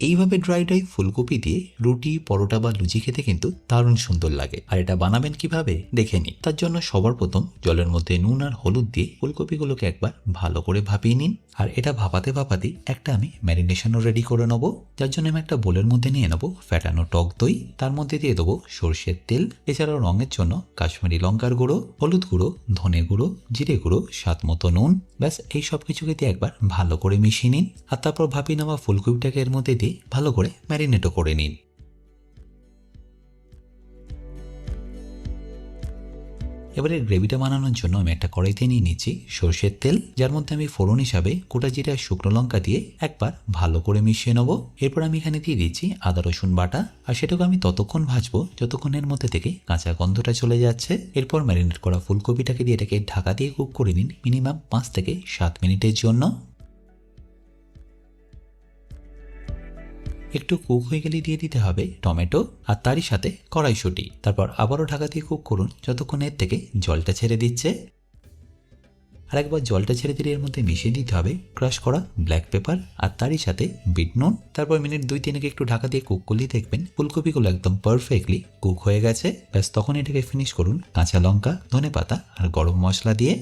এইভাবে dry dry ফুলকপি দিয়ে রুটি, পরোটা বা লুচি খেতে কিন্তু দারুণ সুন্দর লাগে। আর এটা বানাবেন কীভাবে? দেখে নিন। তার জন্য সবার প্রথম জলের মধ্যে নুন আর হলুদ দিয়ে ফুলকপিগুলোকে একবার ভালো করে ভাপিয়ে নিন। আর এটা ভাপাতে ভাপাতেই একটা আমি ম্যারিনেশনও রেডি করে নেব। যার জন্য আমি একটা বোলের মধ্যে নিয়ে নেব ফ্যাটানো টক দই। তার মধ্যে দিয়ে দেবো সর্ষের তেল। এছাড়াও রঙের জন্য কাশ্মীরি লঙ্কার গুঁড়ো, হলুদ গুঁড়ো, ধনে গুঁড়ো, জিরে গুঁড়ো, স্বাদ মতো নুন। ব্যাস, এই সব কিছুকে দিয়ে একবার ভালো করে মিশিয়ে নিন। আর তারপর ভাপিয়ে নেওয়া ফুলকপিটাকে এর মধ্যে দিয়ে ভালো করে ম্যারিনেটও করে নিন। এবারে গ্রেভিটা বানানোর জন্য আমি একটা কড়াইতে নিয়ে নিচ্ছি সর্ষের তেল, যার মধ্যে আমি ফোড়ন হিসাবে গোটা জিরা, শুকনো লঙ্কা দিয়ে একবার ভালো করে মিশিয়ে নেব। এরপর আমি এখানে দিয়ে দিচ্ছি আদা, রসুন বাটা, আর সেটাকে আমি ততক্ষণ ভাজবো যতক্ষণ এর মধ্যে থেকে কাঁচা গন্ধটা চলে যাচ্ছে। এরপর ম্যারিনেট করা ফুলকপিটাকে দিয়ে এটাকে ঢাকা দিয়ে কুক করে নিন মিনিমাম পাঁচ থেকে সাত মিনিটের জন্য। একটু কুক হয়ে গেলে দিয়ে দিতে হবে টমেটো আর তারই সাথে কড়াইশুঁটি। তারপর আবারও ঢাকা দিয়ে কুক করুন, যতক্ষণ এর থেকে জলটা ছেড়ে দিচ্ছে। আরেকবার জলটা ছেড়ে দিলে এর মধ্যে মিশিয়ে দিতে হবে ক্রাশ করা ব্ল্যাক পেপার আর তারই সাথে বিট নুন। তারপর মিনিট দুই তিনেকে একটু ঢাকা দিয়ে কুক করলেই দেখবেন ফুলকপিগুলো একদম পারফেক্টলি কুক হয়ে গেছে। ব্যাস তখন এটাকে ফিনিশ করুন কাঁচা লঙ্কা ধনে পাতা আর গরম মশলা দিয়ে।